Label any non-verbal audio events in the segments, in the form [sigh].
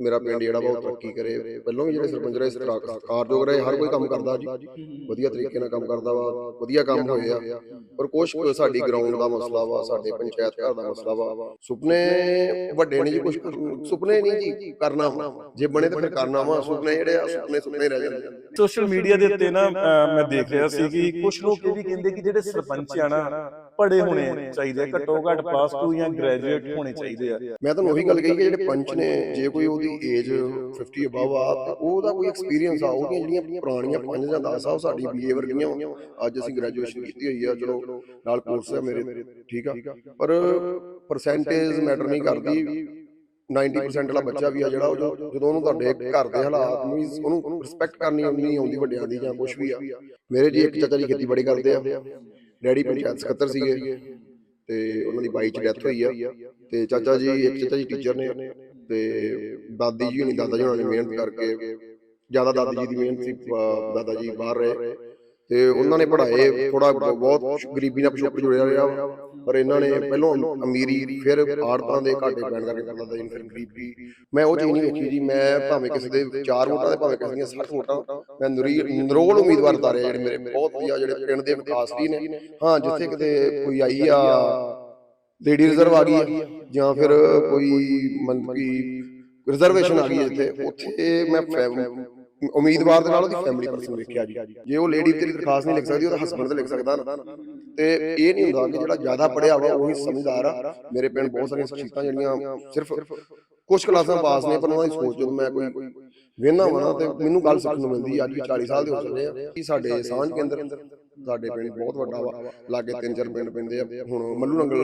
ਮੇਰਾ ਪਿੰਡ ਜਿਹੜਾ ਬਹੁਤ ਤਰੱਕੀ ਕਰੇ। ਪਹਿਲਾਂ ਵੀ ਜਿਹੜੇ ਸਰਪੰਚ ਰਹੇ ਸਤਰਾ- ਕਾਰਜੋਗ ਰਹੇ, ਹਰ ਕੋਈ ਕੰਮ ਕਰਦਾ ਜੀ। ਵਧੀਆ ਤਰੀਕੇ ਨਾਲ ਕੰਮ ਕਰਦਾ ਵਾ, ਵਧੀਆ ਕੰਮ ਹੋਏ ਆ। ਪਰ ਕੁਛ ਸਾਡੀ ਗਰਾਊਂਡ ਦਾ ਮਸਲਾ ਵਾ, ਸਾਡੇ ਪੰਚਾਇਤ ਘਰ ਦਾ ਮਸਲਾ ਵਾ, ਸੁਪਨੇ ਵੱਡੇ ਨੇ ਜੀ ਕੁਝ ਸੁਪਨੇ ਨਹੀਂ ਜੀ, ਕਰਨਾ ਵਾ। ਜੇ ਬਣੇ ਤਾਂ ਫਿਰ ਕਰਨਾ ਵਾ, ਸੁਪਨੇ ਜਿਹੜੇ ਆ, ਸੁਪਨੇ ਸੁਪਨੇ ਰਹਿ ਜਾਂਦੇ ਸੋਸ਼ਲ ਮੀਡੀਆ ਦੇ ਉੱਤੇ ਨਾ ਮੈਂ ਦੇਖ ਰਿਹਾ ਸੀ ਕਿ ਕੁਝ ਲੋਕ ਇਹ ਵੀ ਕਹਿੰਦੇ ਕਿ ਜਿਹੜੇ ਸਰਪੰਚ ਆ ਨਾ ਪੜੇ ਹੋਣੇ ਚਾਹੀਦੇ ਆ, ਘੱਟੋ ਘੱਟ ਪਾਸ 2 ਜਾਂ ਗ੍ਰੈਜੂਏਟ ਹੋਣੇ ਚਾਹੀਦੇ ਆ। ਮੈਂ ਤੁਹਾਨੂੰ ਉਹੀ ਗੱਲ ਕਹੀ ਕਿ ਜਿਹੜੇ ਪੰਚ ਨੇ ਜੇ ਕੋਈ ਉਹਦੀ ਏਜ 50 ਅਬਵ ਆ ਤੇ ਉਹਦਾ ਕੋਈ ਐਕਸਪੀਰੀਅੰਸ ਆ ਉਹਦੀਆਂ ਜਿਹੜੀਆਂ ਪੁਰਾਣੀਆਂ ਪੰਜ ਜਾਂ 10 ਆ ਉਹ ਸਾਡੀ ਬੀਏ ਵਰਗੀਆਂ ਅੱਜ ਅਸੀਂ ਗ੍ਰੈਜੂਏਸ਼ਨ ਕੀਤੀ ਹੋਈ ਆ ਚਲੋ ਨਾਲ ਕੋਰਸ ਆ ਮੇਰੇ ਠੀਕ ਆ। ਪਰ ਪਰਸੈਂਟੇਜ ਮੈਟਰ ਨਹੀਂ ਕਰਦੀ। 90% ਵਾਲਾ ਬੱਚਾ ਵੀ ਆ ਜਿਹੜਾ ਉਹ ਜਦੋਂ ਉਹਨੂੰ ਤੁਹਾਡੇ ਘਰ ਦੇ ਹਾਲਾਤ ਨੂੰ ਉਹਨੂੰ ਰਿਸਪੈਕਟ ਕਰਨੀ ਨਹੀਂ ਆਉਂਦੀ ਵੱਡਿਆਂ ਦੀ ਜਾਂ ਕੁਝ ਵੀ ਆ। ਮੇਰੇ ਜੀ ਇੱਕ ਚਾਚਾ ਜੀ ਖੇਤੀਬਾੜੀ ਕਰਦੇ ਆ। ਡੈਡੀ ਪੰਚਾਇਤ ਸਕੱਤਰ ਸੀਗੇ ਤੇ ਉਹਨਾਂ ਦੀ ਬਾਈ ਚ ਡੈਥ ਹੋਈ ਆ। ਤੇ ਚਾਚਾ ਜੀ ਇੱਕ ਚਾਚਾ ਜੀ ਟੀਚਰ ਨੇ ਤੇ ਦਾਦੀ ਜੀ ਹੋਣੀ ਦਾਦਾ ਜੀ ਹੋਣੀ ਨੇ ਮਿਹਨਤ ਕਰਕੇ ਜ਼ਿਆਦਾ ਦਾਦੀ ਜੀ ਦੀ ਮਿਹਨਤ ਸੀ ਦਾਦਾ ਜੀ ਬਾਹਰ ਰਹੇ। ਤੇ ਉਹਨਾਂ ਨੇ ਪੜ੍ਹਾਏ ਥੋੜਾ ਬਹੁਤ ਗਰੀਬੀ ਨਾਲ ਪਿਛੋਕੜ ਜੁੜਿਆ ਰਿਹਾ। ਪਰ ਇਹਨਾਂ ਨੇ ਪਹਿਲਾਂ ਅਮੀਰੀ, ਫਿਰ ਆੜਤਾਂ ਦੇ ਘਾਟੇ ਪੈਣ ਕਰਕੇ ਦਾਦਾ ਜੀ ਫਿਰ ਗਰੀਬੀ ਮੈਂ ਉਹ ਚੀਜ਼ ਨਹੀਂ ਵੇਖੀ ਜੀ, ਮੈਂ ਭਾਵੇਂ ਕਿਸੇ ਦੇ 4 ਵੋਟਾਂ ਦੇ ਭਾਵੇਂ ਕਿਸੇ ਦੀਆਂ 60 ਵੋਟਾਂ, ਮੈਂ ਨਰੀ, ਨਰੋਲ ਉਮੀਦਵਾਰ ਤਾਰੇ ਜਿਹੜੇ ਮੇਰੇ, ਬਹੁਤ ਵਧੀਆ ਜਿਹੜੇ ਪਿੰਡ ਦੇ ਵਿਕਾਸ ਲਈ ਨੇ। ਹਾਂ, ਜਿੱਥੇ ਕਿਤੇ ਕੋਈ ਆਈ ਆ ਲੇਡੀ ਰਿਜ਼ਰਵ ਆ ਗਈ ਜਾਂ ਫਿਰ ਕੋਈ ਮਤਲਬ ਕਿ ਰਿਜ਼ਰਵੇਸ਼ਨ ਆ ਗਈ ਇੱਥੇ, ਉੱਥੇ ਮੈਂ ਉਮੀਦਵਾਰ ਦੇ ਨਾਲ ਉਹਦੀ ਫੈਮਿਲੀ ਪਰਸਨ ਵੇਖਿਆ ਜੀ। ਜੇ। ਉਹ ਲੇਡੀ ਤੇਰੀ ਦਰਖਾਸਤ ਨਹੀਂ ਲਿਖ ਸਕਦੀ ਉਹਦਾ ਹਸਬੰਡ ਲਿਖ ਸਕਦਾ ਨਾ। ਤੇ ਇਹ ਨਹੀਂ ਹੁੰਦਾ ਕਿ ਜਿਹੜਾ ਜ਼ਿਆਦਾ ਪੜਿਆ ਵਾ ਉਹੀ ਸਮਝਦਾਰ ਆ। ਮੇਰੇ ਪਿੰਡ ਬਹੁਤ ਸਾਰੀਆਂ ਸ਼ਖਸੀਅਤਾਂ ਜਿਹੜੀਆਂ ਸਿਰਫ ਕੁਝ ਕਲਾਸਾਂ ਪਾਸ ਨੇ ਪਰ ਉਹਨਾਂ ਦੀ ਸੋਚ ਜਦੋਂ ਮੈਂ ਕੋਈ ਵੇਨਾ ਵਾ ਤੇ ਮੈਨੂੰ ਗੱਲ ਸਿੱਖਣ ਨੂੰ ਮਿਲਦੀ ਅੱਜ ਵੀ 40 ਸਾਲ ਦੇ ਹੋ ਚੱਲੇ ਆ। ਕਿ ਸਾਡੇ ਸਾਂਝ ਕੇਂਦਰ ਸਾਡੇ ਪਿੰਡ ਬਹੁਤ ਵੱਡਾ ਵਾ। ਲਾਗੇ ਤਿੰਨ ਚਾਰ ਪਿੰਡ ਪੈਂਦੇ ਆ। ਹੁਣ ਮੱਲੂ ਨੰਗਲ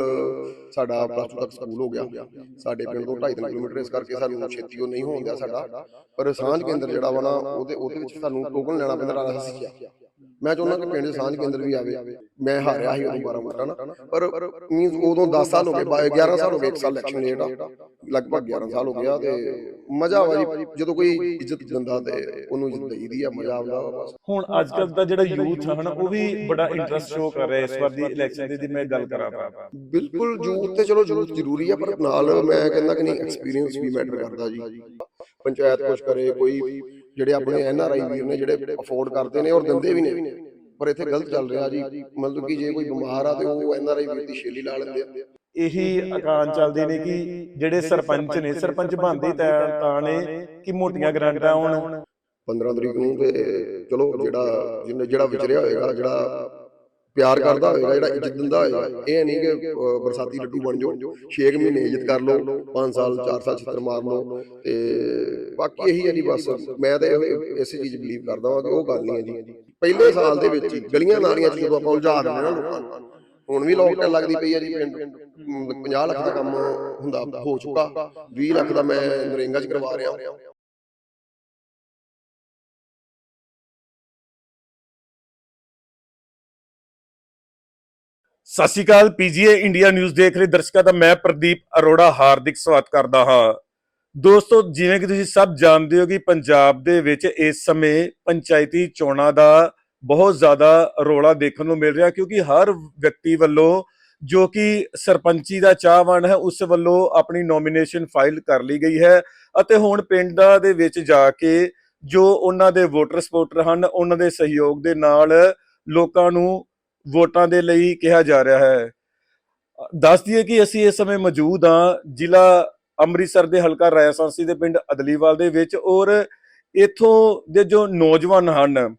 ਸਾਡਾ ਪਲੱਸ ਤੱਕ ਸਕੂਲ ਹੋ ਗਿਆ। ਸਾਡੇ ਪਿੰਡ ਤੋਂ 2.5 ਕਿਲੋਮੀਟਰ ਇਸ ਕਰਕੇ ਸਾਨੂੰ ਛੇਤੀ ਉਹ ਨਹੀਂ ਹੋਉਂਦਾ ਸਾਡਾ। ਪਰ ਸਾਂਝ ਕੇਂਦਰ ਜਿਹੜਾ ਵਾ ਨਾ ਉਹਦੇ ਉਹਦੇ ਵਿੱਚ ਸਾਨੂੰ ਟੋਕਨ ਲੈਣਾ ਪੈਂਦਾ ਸਿੱਖਿਆ। ਮੈਂ ਚਾਹੁੰਦਾ ਕਿ ਪਿੰਡ ਸਾਂਝ ਕੇਂਦਰ ਵੀ ਆਵੇ। ਮੈਂ ਹਾਰਿਆ ਸੀ ਉਦੋਂ 12 ਵੋਟਾਂ ਨਾ ਪਰ ਮੀਨਸ ਉਦੋਂ 10 ਸਾਲ ਹੋ ਗਏ ਬਾ- 11 ਸਾਲ ਹੋ ਗਏ ਇੱਕ ਸਾਲ ਇਲੈਕਸ਼ਨ ਲੇਟ ਆ। ਲਗਭਗ 11 ਸਾਲ ਹੋ ਗਿਆ ਤੇ ਮਜ਼ਾ ਆਵਾ ਜੀ। ਜਦੋਂ ਕੋਈ ਇੱਜ਼ਤ ਦਿੰਦਾ ਤੇ ਉਹਨੂੰ ਇੱਜ਼ਤ ਦੇਈਦੀ ਆ ਮਜ਼ਾ ਆਉਂਦਾ ਵਾ ਬਸ। ਹੁਣ ਅੱਜ ਕੱਲ ਦਾ ਜਿਹੜਾ ਯੂਥ ਹੈ ਨਾ ਉਹ ਵੀ ਬੜਾ ਇੰਟਰਸਟ ਸ਼ੋ ਕਰ ਰਿਹਾ ਇਸ ਵਾਰ ਦੀ ਇਲੈਕਸ਼ਨ ਦੀ ਮੈਂ ਗੱਲ ਕਰਾਂ ਤਾਂ ਬਿਲਕੁਲ ਯੂਥ ਤੇ ਚਲੋ ਯੂਥ ਜ਼ਰੂਰੀ ਆ ਪਰ ਨਾਲ ਮੈਂ ਕਹਿੰਦਾ ਕਿ ਨਹੀਂ ਐਕਸਪੀਰੀਅੰਸ ਵੀ ਮੈਟਰ ਕਰਦਾ ਜੀ। ਪੰਚਾਇਤ ਕੁਛ ਕਰੇ ਕੋਈ ਜਿਹੜੇ ਆਪਣੇ ਐਨ ਆਰ ਆਈ ਵੀਰ ਨੇ ਜਿਹੜੇ ਅਫੋਰਡ ਕਰਦੇ ਨੇ ਔਰ ਦਿੰਦੇ ਵੀ ਨੇ। ਪਰ ਇੱਥੇ ਗਲਤ ਚੱਲ ਰਿਹਾ ਜੀ ਮਤਲਬ ਕਿ ਜੇ ਕੋਈ ਬਿਮਾਰ ਆ ਤੇ ਉਹ ਐਨ ਆਰ ਆਈ ਵੀਰ ਦੀ ਸ਼ੇਲੀ ਲਾ ਲੈਂਦੇ ਆ। ਇਹੀ ਅਕਾਨ ਚੱਲਦੇ ਨੇ ਕਿ ਜਿਹੜੇ ਸਰਪੰਚ ਨੇ ਸਰਪੰਚ ਬਣਦੇ ਤਾਂ ਤਾਂ ਨੇ ਕਿ ਮੋਟੀਆਂ ਗ੍ਰਾਂਟਾਂ ਆਉਣ 15 ਤਰੀਕ ਨੂੰ ਤੇ ਚਲੋ ਜਿਹੜਾ ਜਿਹਨੇ ਜਿਹੜਾ ਵਿਚਰਿਆ ਹੋਏਗਾ ਜਿਹੜਾ ਪਿਆਰ ਕਰਦਾ ਹੋਏਗਾ ਜਿਹੜਾ ਇੱਜ਼ਤ ਦਿੰਦਾ ਹੋਏਗਾ। ਇਹ ਨਹੀਂ ਕਿ ਬਰਸਾਤੀ ਲੱਡੂ ਬਣ ਜਾਓ 6 ਮਹੀਨੇ ਇੱਜ਼ਤ ਕਰ ਲਓ 5 ਸਾਲ 4 ਸਾਲ ਛਿੱਤਰ ਮਾਰ ਲਓ। ਤੇ ਬਾਕੀ ਇਹੀ ਹੈ ਜੀ ਬਸ ਮੈਂ ਤਾਂ ਇਹ- ਇਸੇ ਚੀਜ਼ ਬਲੀਵ ਕਰਦਾ ਹਾਂ ਕਿ ਉਹ ਨਹੀਂ ਹੈ ਜੀ। ਪਹਿਲੇ ਸਾਲ ਦੇ ਵਿੱਚ ਗਲੀਆਂ ਨਾਲੀਆਂ 'ਚ ਜਦੋਂ ਆਪਾਂ ਉਲਝਾ ਦਿੰਦੇ ਨਾ ਲੋਕਾਂ ਨੂੰ ਹੁਣ ਵੀ ਲੋਕਡਾਊਨ ਲੱਗਦੀ ਪਈ ਹੈ ਜੀ ਪਿੰਡ 50 ਲੱਖ ਦਾ ਕੰਮ ਹੁੰਦਾ ਹੋ ਚੁੱਕਾ 20 ਲੱਖ ਦਾ ਮੈਂ ਨਰੇਂਗਾ 'ਚ ਕਰਵਾ ਰਿਹਾ ਸਤਿ ਸ਼੍ਰੀ ਅਕਾਲ, ਪੀਜੀਏ ਇੰਡੀਆ ਨਿਊਜ਼ ਦੇਖ ਰਹੇ ਦਰਸ਼ਕਾਂ ਦਾ ਮੈਂ ਪ੍ਰਦੀਪ ਅਰੋੜਾ ਹਾਰਦਿਕ ਸਵਾਗਤ ਕਰਦਾ ਹਾਂ। ਦੋਸਤੋ, ਜਿਵੇਂ ਕਿ ਤੁਸੀਂ ਸਭ ਜਾਣਦੇ ਹੋ ਕਿ ਪੰਜਾਬ ਦੇ ਵਿੱਚ ਇਸ ਸਮੇਂ ਪੰਚਾਇਤੀ ਚੋਣਾਂ ਦਾ ਬਹੁਤ ਜ਼ਿਆਦਾ ਰੋਲਾ ਦੇਖਣ ਨੂੰ ਮਿਲ ਰਿਹਾ ਕਿਉਂਕਿ ਹਰ ਵਿਅਕਤੀ ਵੱਲੋਂ ਜੋ ਕਿ ਸਰਪੰਚੀ ਦਾ ਚਾਹਵਾਨ ਹੈ, ਉਸ ਵੱਲੋਂ ਆਪਣੀ ਨੋਮੀਨੇਸ਼ਨ ਫਾਈਲ ਕਰ ਲਈ ਗਈ ਹੈ ਅਤੇ ਹੁਣ ਪਿੰਡਾਂ ਦੇ ਵਿੱਚ ਜਾ ਕੇ ਜੋ ਉਹਨਾਂ ਦੇ ਵੋਟਰ ਸਪੋਰਟਰ ਹਨ, ਉਹਨਾਂ ਦੇ ਸਹਿਯੋਗ ਦੇ ਨਾਲ ਲੋਕਾਂ ਨੂੰ ਵੋਟਾਂ ਦੇ ਲਈ ਕਿਹਾ ਜਾ ਰਿਹਾ ਹੈ। ਦੱਸ ਦਈਏ ਕਿ ਅਸੀਂ ਇਸ ਸਮੇਂ ਮੌਜੂਦ ਹਾਂ, ਜ਼ਿਲ੍ਹਾ ਅੰਮ੍ਰਿਤਸਰ ਦੇ ਹਲਕਾ ਰਾਇਸਾਂਸੀ ਦੇ ਪਿੰਡ ਅਦਲੀਵਾਲ ਦੇ ਵਿੱਚ ਔਰ ਇਥੋਂ ਦੇ ਜੋ ਨੌਜਵਾਨ ਹਨ,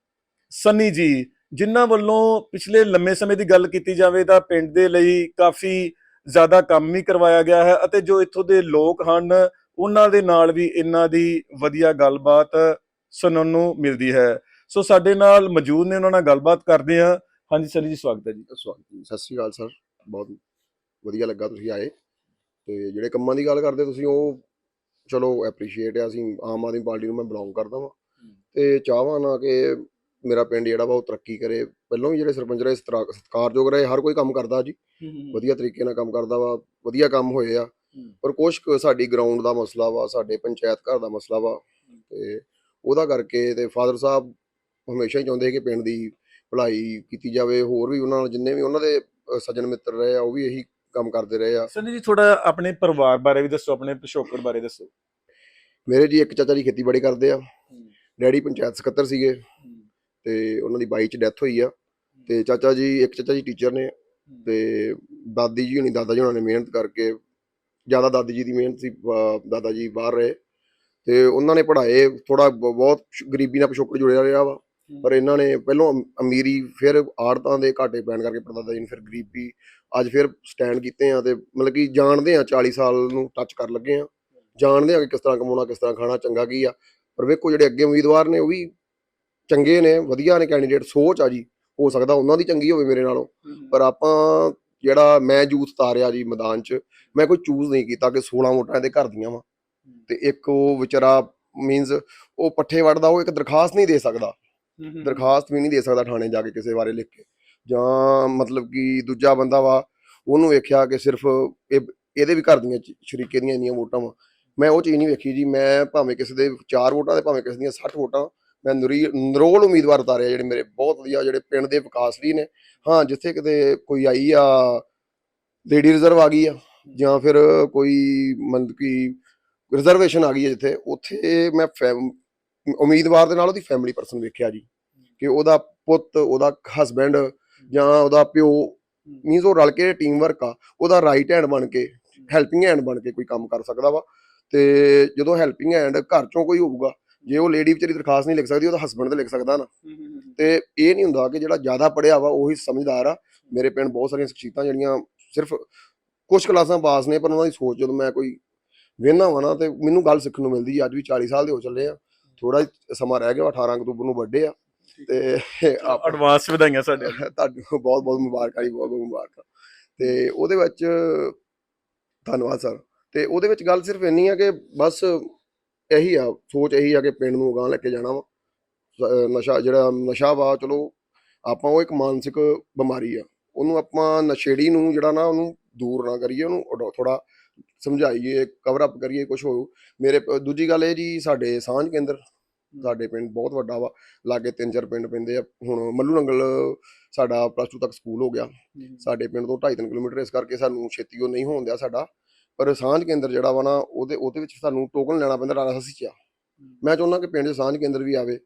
ਸੰਨੀ ਜੀ, ਜਿਨ੍ਹਾਂ ਵੱਲੋਂ ਪਿਛਲੇ ਲੰਮੇ ਸਮੇਂ ਦੀ ਗੱਲ ਕੀਤੀ ਜਾਵੇ ਤਾਂ ਪਿੰਡ ਦੇ ਲਈ ਕਾਫੀ ਜ਼ਿਆਦਾ ਕੰਮ ਵੀ ਕਰਵਾਇਆ ਗਿਆ ਹੈ ਅਤੇ ਜੋ ਇੱਥੋਂ ਦੇ ਲੋਕ ਹਨ, ਉਹਨਾਂ ਦੇ ਨਾਲ ਵੀ ਇਹਨਾਂ ਦੀ ਵਧੀਆ ਗੱਲਬਾਤ ਸੁਣਨ ਨੂੰ ਮਿਲਦੀ ਹੈ। ਸੋ ਸਾਡੇ ਨਾਲ ਮੌਜੂਦ ਨੇ, ਉਹਨਾਂ ਨਾਲ ਗੱਲਬਾਤ ਕਰਦੇ ਹਾਂ। ਹਾਂਜੀ ਸਰ ਜੀ ਸਵਾਗਤ ਹੈ ਜੀ। ਸਵਾਗਤ ਜੀ। ਸਤਿ ਸ਼੍ਰੀ ਅਕਾਲ ਸਰ ਬਹੁਤ ਵਧੀਆ ਲੱਗਾ ਤੁਸੀਂ ਆਏ। ਤੇ ਜਿਹੜੇ ਕੰਮਾਂ ਦੀ ਗੱਲ ਕਰਦੇ ਤੁਸੀਂ ਉਹ ਚਲੋ ਐਪਰੀਸ਼ੀਏਟ ਆ ਅਸੀਂ ਆਮ ਆਦਮੀ ਪਾਰਟੀ ਨੂੰ ਮੈਂ ਬਿਲੋਂਗ ਕਰਦਾ ਵਾਂ। ਤੇ ਚਾਹਵਾਂ ਨਾ ਕਿ ਮੇਰਾ ਪਿੰਡ ਜਿਹੜਾ ਵਾ ਉਹ ਤਰੱਕੀ ਕਰੇ। ਪਹਿਲਾਂ ਵੀ ਜਿਹੜੇ ਸਰਪੰਚ ਰਹੇ ਸਤਿਕਾਰਯੋਗ ਰਹੇ ਹਰ ਕੋਈ ਕੰਮ ਕਰਦਾ ਜੀ। ਵਧੀਆ ਤਰੀਕੇ ਨਾਲ ਕੰਮ ਕਰਦਾ ਵਾ ਵਧੀਆ ਕੰਮ ਹੋਏ ਆ। ਪਰ ਕੁਛ ਕੁ ਸਾਡੀ ਗਰਾਊਂਡ ਦਾ ਮਸਲਾ ਵਾ ਸਾਡੇ ਪੰਚਾਇਤ ਘਰ ਦਾ ਮਸਲਾ ਵਾ। ਤੇ ਉਹਦਾ ਕਰਕੇ ਤੇ ਫਾਦਰ ਸਾਹਿਬ ਹਮੇਸ਼ਾ ਹੀ ਚਾਹੁੰਦੇ ਕਿ ਪਿੰਡ ਦੀ ਭਲਾਈ ਕੀਤੀ ਜਾਵੇ ਹੋਰ ਵੀ ਉਹਨਾਂ ਨਾਲ ਜਿੰਨੇ ਵੀ ਉਹਨਾਂ ਦੇ ਸੱਜਣ ਮਿੱਤਰ ਰਹੇ ਆ ਉਹ ਵੀ ਇਹੀ ਕੰਮ ਕਰਦੇ ਰਹੇ ਆ। ਸੰਨੀ ਜੀ ਥੋੜਾ ਆਪਣੇ ਪਰਿਵਾਰ ਬਾਰੇ ਵੀ ਦੱਸੋ ਆਪਣੇ ਪਿਛੋਕੜ ਬਾਰੇ ਦੱਸੋ। ਮੇਰੇ ਜੀ ਇੱਕ ਚਾਚਾ ਜੀ ਖੇਤੀਬਾੜੀ ਕਰਦੇ ਆ। ਡੈਡੀ ਪੰਚਾਇਤ ਸਕੱਤਰ ਸੀਗੇ। ਤੇ ਉਹਨਾਂ ਦੀ ਬਾਈ ਚ ਡੈਥ ਹੋਈ ਆ। ਤੇ ਚਾਚਾ ਜੀ ਇੱਕ ਚਾਚਾ ਜੀ ਟੀਚਰ ਨੇ। ਤੇ ਦਾਦੀ ਜੀ ਹੁਣੀ ਦਾਦਾ ਜੀ ਉਹਨਾਂ ਨੇ ਮਿਹਨਤ ਕਰਕੇ ਜ਼ਿਆਦਾ ਦਾਦੀ ਜੀ ਦੀ ਮਿਹਨਤ ਸੀ ਦਾਦਾ ਜੀ ਬਾਹਰ ਰਹੇ। ਤੇ ਉਹਨਾਂ ਨੇ ਪੜ੍ਹਾਏ ਥੋੜਾ ਬਹੁਤ ਗਰੀਬੀ ਨਾਲ ਪਿਛੋਕੜ ਜੁੜਿਆ ਰਿਹਾ ਵਾ। ਪਰ ਇਹਨਾਂ ਨੇ ਪਹਿਲਾਂ ਅਮੀਰੀ ਫਿਰ ਆੜਤਾਂ ਦੇ ਘਾਟੇ ਪੈਣ ਕਰਕੇ ਪਰਦਾਦਾ ਜੀ ਨੇ ਫਿਰ ਗਰੀਬੀ ਅੱਜ ਫਿਰ ਸਟੈਂਡ ਕੀਤੇ ਆ ਤੇ ਮਤਲਬ ਕਿ ਜਾਣਦੇ ਆ 40 ਸਾਲ ਨੂੰ ਟੱਚ ਕਰ ਲੱਗੇ ਆ। ਜਾਣਦੇ ਆ ਕਿ ਕਿਸ ਤਰ੍ਹਾਂ ਕਮਾਉਣਾ, ਕਿਸ ਤਰ੍ਹਾਂ ਖਾਣਾ, ਚੰਗਾ ਕੀ ਆ। ਪਰ ਵੇਖੋ ਜਿਹੜੇ ਅੱਗੇ ਉਮੀਦਵਾਰ ਨੇ ਉਹ ਵੀ ਚੰਗੇ ਨੇ, ਵਧੀਆ ਨੇ ਕੈਂਡੀਡੇਟ ਸੋਚ ਆ ਜੀ, ਹੋ ਸਕਦਾ ਉਹਨਾਂ ਦੀ ਚੰਗੀ ਹੋਵੇ ਮੇਰੇ ਨਾਲੋਂ। ਪਰ ਆਪਾਂ ਜਿਹੜਾ ਮੈਂ ਯੂਥ ਤਾਰਿਆ ਜੀ ਮੈਦਾਨ 'ਚ, ਮੈਂ ਕੋਈ ਚੂਜ਼ ਨਹੀਂ ਕੀਤਾ ਕਿ 16 ਵੋਟਾਂ ਇਹਦੇ ਘਰ ਦੀਆਂ ਵਾ। ਤੇ ਇੱਕ ਉਹ ਵਿਚਾਰਾ ਮੀਨਸ ਉਹ ਪੱਠੇ ਵੜਦਾ ਉਹ ਇੱਕ ਦਰਖਾਸਤ ਨਹੀਂ ਦੇ ਸਕਦਾ। ਦਰਖਾਸਤ ਵੀ ਨਹੀਂ ਦੇ ਸਕਦਾ ਥਾਣੇ ਜਾ ਕੇ ਕਿਸੇ ਬਾਰੇ ਲਿਖ ਕੇ। ਜਾਂ ਮਤਲਬ ਕਿ ਦੂਜਾ ਬੰਦਾ ਵਾ, ਉਹਨੂੰ ਵੇਖਿਆ ਕਿ ਸਿਰਫ ਇਹ, ਇਹਦੇ ਵੀ ਘਰ ਦੀਆਂ ਸ਼ਰੀਕੇ ਦੀਆਂ ਇੰਨੀਆਂ ਵੋਟਾਂ ਵਾ। ਮੈਂ ਉਹ ਚੀਜ਼ ਨਹੀਂ ਵੇਖੀ ਜੀ, ਮੈਂ ਭਾਵੇਂ ਕਿਸੇ ਦੇ 4 ਵੋਟਾਂ ਤੇ ਭਾਵੇਂ ਕਿਸੇ ਦੀਆਂ 60 ਵੋਟਾਂ, ਮੈਂ ਨਰੀ, ਨਰੋਲ ਉਮੀਦਵਾਰ ਉਤਾਰਿਆ ਜਿਹੜੇ ਮੇਰੇ, ਬਹੁਤ ਵਧੀਆ ਜਿਹੜੇ ਪਿੰਡ ਦੇ ਵਿਕਾਸ ਲਈ ਨੇ। ਹਾਂ, ਜਿੱਥੇ ਕਿਤੇ ਕੋਈ ਆਈ ਆ, ਲੇਡੀ ਰਿਜ਼ਰਵ ਆ ਗਈ ਆ, ਜਾਂ ਫਿਰ ਕੋਈ ਮਤਲਬ ਕਿ ਰਿਜ਼ਰਵੇਸ਼ਨ ਆ ਗਈ ਹੈ ਜਿੱਥੇ, ਉੱਥੇ ਮੈਂ ਫੈਮ- ਉਮੀਦਵਾਰ ਦੇ ਨਾਲ ਉਹਦੀ ਫੈਮਿਲੀ ਪਰਸਨ ਵੇਖਿਆ ਜੀ, ਕਿ ਉਹਦਾ ਪੁੱਤ, ਉਹਦਾ ਹਸਬੈਂਡ ਜਾਂ ਉਹਦਾ ਪਿਓ ਮੀਨਸ ਉਹ ਰਲ ਕੇ ਟੀਮ ਵਰਕ ਆ, ਉਹਦਾ ਰਾਈਟ ਹੈਂਡ ਬਣ ਕੇ ਹੈਲਪਿੰਗ ਹੈਂਡ ਬਣ ਕੇ ਕੋਈ ਕੰਮ ਕਰ ਸਕਦਾ ਵਾ। ਤੇ ਜਦੋਂ ਹੈਲਪਿੰਗ ਹੈਂਡ ਘਰ ਚੋਂ ਕੋਈ ਹੋਊਗਾ, ਜੇ ਉਹ ਲੇਡੀ ਵਿਚਾਰੀ ਦਰਖਾਸਤ ਨਹੀਂ ਲਿਖ ਸਕਦੀ ਉਹਦਾ ਹਸਬੰਡ ਤੇ ਲਿਖ ਸਕਦਾ ਨਾ। ਤੇ ਇਹ ਨਹੀਂ ਹੁੰਦਾ ਕਿ ਜਿਹੜਾ ਜ਼ਿਆਦਾ ਪੜਿਆ ਵਾ, ਉਹੀ ਸਮਝਦਾਰ ਆ। ਮੇਰੇ ਪਿੰਡ ਬਹੁਤ ਸਾਰੀਆਂ ਸ਼ਖਸੀਅਤਾਂ ਜਿਹੜੀਆਂ ਸਿਰਫ ਕੁਝ ਕਲਾਸਾਂ ਪਾਸ ਨੇ, ਪਰ ਉਹਨਾਂ ਦੀ ਸੋਚ ਜਦੋਂ ਮੈਂ ਕੋਈ ਵੇਖਣਾ ਵਾ ਨਾ, ਤੇ ਮੈਨੂੰ ਗੱਲ ਸਿੱਖਣ ਨੂੰ ਮਿਲਦੀ ਆ। ਅੱਜ ਵੀ 40 ਸਾਲ ਦੇ ਹੋ ਚੱਲੇ ਆ। ਥੋੜਾ ਸਮਾਂ ਰਹਿ ਗਿਆ 18 ਅਕਤੂਬਰ ਨੂੰ ਵੱਡੇ ਆ ਤੇ [laughs] ਆਪ ਐਡਵਾਂਸ ਵਧਾਈਆਂ ਸਾਡੇ [laughs] ਤੁਹਾਨੂੰ ਬਹੁਤ ਬਹੁਤ ਮੁਬਾਰਕਾਂ ਜੀ ਬਹੁਤ ਬਹੁਤ ਮੁਬਾਰਕਾਂ। ਤੇ ਉਹਦੇ ਵਿੱਚ ਧੰਨਵਾਦ ਸਰ। ਤੇ ਉਹਦੇ ਵਿੱਚ ਗੱਲ ਸਿਰਫ ਇੰਨੀ ਆ ਕਿ ਬਸ ਇਹੀ ਆ ਸੋਚ ਇਹੀ ਆ ਕਿ ਪਿੰਡ ਨੂੰ ਅਗਾਂਹ ਲੈ ਕੇ ਜਾਣਾ ਵਾ। ਨਸ਼ਾ ਜਿਹੜਾ ਨਸ਼ਾ ਵਾ ਚਲੋ ਆਪਾਂ ਉਹ ਇੱਕ ਮਾਨਸਿਕ ਬਿਮਾਰੀ ਆ। ਉਹਨੂੰ ਆਪਾਂ ਨਸ਼ੇੜੀ ਨੂੰ ਜਿਹੜਾ ਨਾ ਉਹਨੂੰ ਦੂਰ ਨਾ ਕਰੀਏ ਉਹਨੂੰ ਥੋੜਾ ਸਮਝਾਈਏ ਕਵਰ ਅਪ ਕਰੀਏ ਕੁਝ ਹੋ ਮੇਰੇ ਦੂਜੀ ਗੱਲ ਇਹ ਜੀ ਸਾਡੇ ਸਾਂਝ ਕੇਂਦਰ ਸਾਡੇ ਪਿੰਡ ਬਹੁਤ ਵੱਡਾ ਵਾ ਲਾਗੇ ਤਿੰਨ ਚਾਰ ਪਿੰਡ ਪੈਂਦੇ ਆ। ਹੁਣ ਮੱਲੂ ਨੰਗਲ ਸਾਡਾ ਪਲੱਸ 2 ਤੱਕ ਸਕੂਲ ਹੋ ਗਿਆ। ਸਾਡੇ ਪਿੰਡ ਤੋਂ 2.5 ਕਿਲੋਮੀਟਰ ਇਸ ਕਰਕੇ ਸਾਨੂੰ ਛੇਤੀ ਉਹ ਨਹੀਂ ਹੋਣ ਦਿਆ ਸਾਡਾ। ਪਰ ਸਾਂਝ ਕੇਂਦਰ ਜਿਹੜਾ ਵਾ ਨਾ ਉਹਦੇ ਉਹਦੇ ਵਿੱਚ ਸਾਨੂੰ ਟੋਕਨ ਲੈਣਾ ਪੈਂਦਾ ਰਾਣਾ ਸਸੀ ਚ। ਮੈਂ ਚਾਹੁੰਦਾ ਕਿ ਪਿੰਡ 'ਚ ਸਾਂਝ ਕੇਂਦਰ ਵੀ ਆਵੇ।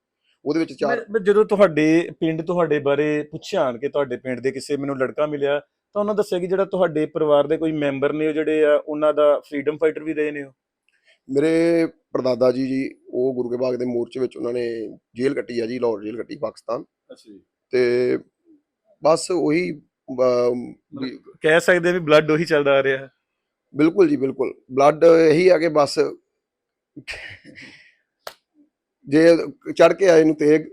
ਉਹਦੇ ਵਿੱਚ ਚਾਰ ਜਦੋਂ ਤੁਹਾਡੇ ਪਿੰਡ ਤੁਹਾਡੇ ਬਾਰੇ ਪੁੱਛਿਆ ਆਣ ਕੇ ਤੁਹਾਡੇ ਪਿੰਡ ਦੇ ਕਿਸੇ ਮੈਨੂੰ ਲੜਕਾ ਮਿਲਿਆ ਤਾਂ ਉਹਨਾਂ ਦੱਸਿਆ ਕਿ ਜਿਹੜਾ ਤੁਹਾਡੇ ਪਰਿਵਾਰ ਦੇ ਕੋਈ ਮੈਂਬਰ ਨੇ ਉਹ ਜਿਹੜੇ ਆ ਉਹਨਾਂ ਦਾ ਫਰੀडम ਫਾਈਟਰ ਵੀ ਰਹੇ ਨੇ ਉਹ? ਮੇਰੇ ਪਰਦਾਦਾ ਜੀ ਜੀ ਉਹ ਗੁਰੂ ਕੇ ਬਾਗ ਦੇ ਮੋਰਚੇ ਵਿੱਚ ਉਹਨਾਂ ਨੇ ਜੇਲ੍ਹ ਕੱਟੀ ਆ ਜੀ ਲਾਹੌਰ ਜੇਲ੍ਹ ਕੱਟੀ ਪਾਕਿਸਤਾਨ। ਅੱਛਾ ਜੀ। ਤੇ ਬਸ ਉਹੀ ਕਹਿ ਸਕਦੇ ਵੀ ਬਲੱਡ ਉਹੀ ਚੱਲਦਾ ਆ ਰਿਹਾ। ਹੈ ਬਿਲਕੁਲ ਜੀ ਬਿਲਕੁਲ। ਬਲੱਡ ਇਹੀ ਆ ਕਿ ਬਸ ਜੇ ਚੜ ਕੇ ਆਏ ਨੂੰ ਤੇਗ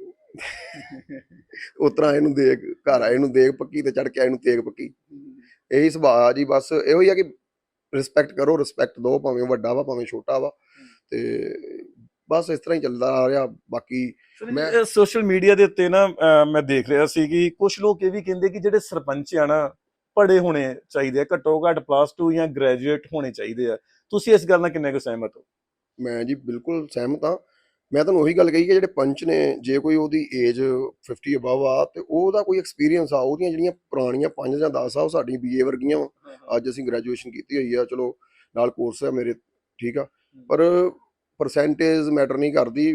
ਉਤਰਾ ਇਹਨੂੰ ਦੇਗ ਘਰ ਆਏ ਨੂੰ ਦੇਗ ਪੱਕੀ ਤੇ ਚੜ ਕੇ ਆਏ ਨੂੰ ਤੇਗ ਪੱਕੀ। ਇਹੀ ਸੁਭਾਅ ਆ ਜੀ ਬਸ ਇਹੋ ਹੀ ਆ ਕਿ ਰਿਸਪੈਕਟ ਕਰੋ ਰਿਸਪੈਕਟ ਦਿਓ ਭਾਵੇਂ ਵੱਡਾ ਵਾ ਭਾਵੇਂ ਛੋਟਾ ਵਾ। ਤੇ ਬਸ ਇਸ ਤਰ੍ਹਾਂ ਹੀ ਚੱਲਦਾ ਆ ਰਿਹਾ ਬਾਕੀ ਮੈਂ- ਸੋਸ਼ਲ ਮੀਡੀਆ ਦੇ ਉੱਤੇ ਨਾ ਮੈਂ ਦੇਖ ਰਿਹਾ ਸੀ ਕਿ ਕੁਝ ਲੋਕ ਇਹ ਵੀ ਕਹਿੰਦੇ ਕਿ ਜਿਹੜੇ ਸਰਪੰਚ ਆ ਨਾ ਪੜੇ ਹੋਣੇ ਚਾਹੀਦੇ ਆ ਘੱਟੋ ਘੱਟ ਪਲੱਸ 2 ਜਾਂ ਗ੍ਰੈਜੂਏਟ ਹੋਣੇ ਚਾਹੀਦੇ ਆ। ਤੁਸੀਂ ਇਸ ਗੱਲ ਨਾਲ ਕਿੰਨੇ ਕੁ ਸਹਿਮਤ ਹੋ? ਮੈਂ ਜੀ ਬਿਲਕੁਲ ਸਹਿਮਤ ਹਾਂ। ਮੈਂ ਤੁਹਾਨੂੰ ਉਹੀ ਗੱਲ ਕਹੀ ਕਿ ਜਿਹੜੇ ਪੰਚ ਨੇ ਜੇ ਕੋਈ ਉਹਦੀ ਏਜ 50 ਅਬਵ ਆ ਤੇ ਉਹਦਾ ਕੋਈ ਐਕਸਪੀਰੀਅੰਸ ਆ ਉਹਦੀਆਂ ਜਿਹੜੀਆਂ ਪੁਰਾਣੀਆਂ 5 ਜਾਂ 10 ਆ ਉਹ ਸਾਡੀ ਬੀਏ ਵਰਗੀਆਂ ਅੱਜ ਅਸੀਂ ਗ੍ਰੈਜੂਏਸ਼ਨ ਕੀਤੀ ਹੋਈ ਆ ਚਲੋ ਨਾਲ ਕੋਰਸ ਆ ਮੇਰੇ ਠੀਕ ਆ। ਪਰ ਪਰਸੈਂਟੇਜ ਮੈਟਰ ਨਹੀਂ ਕਰਦੀ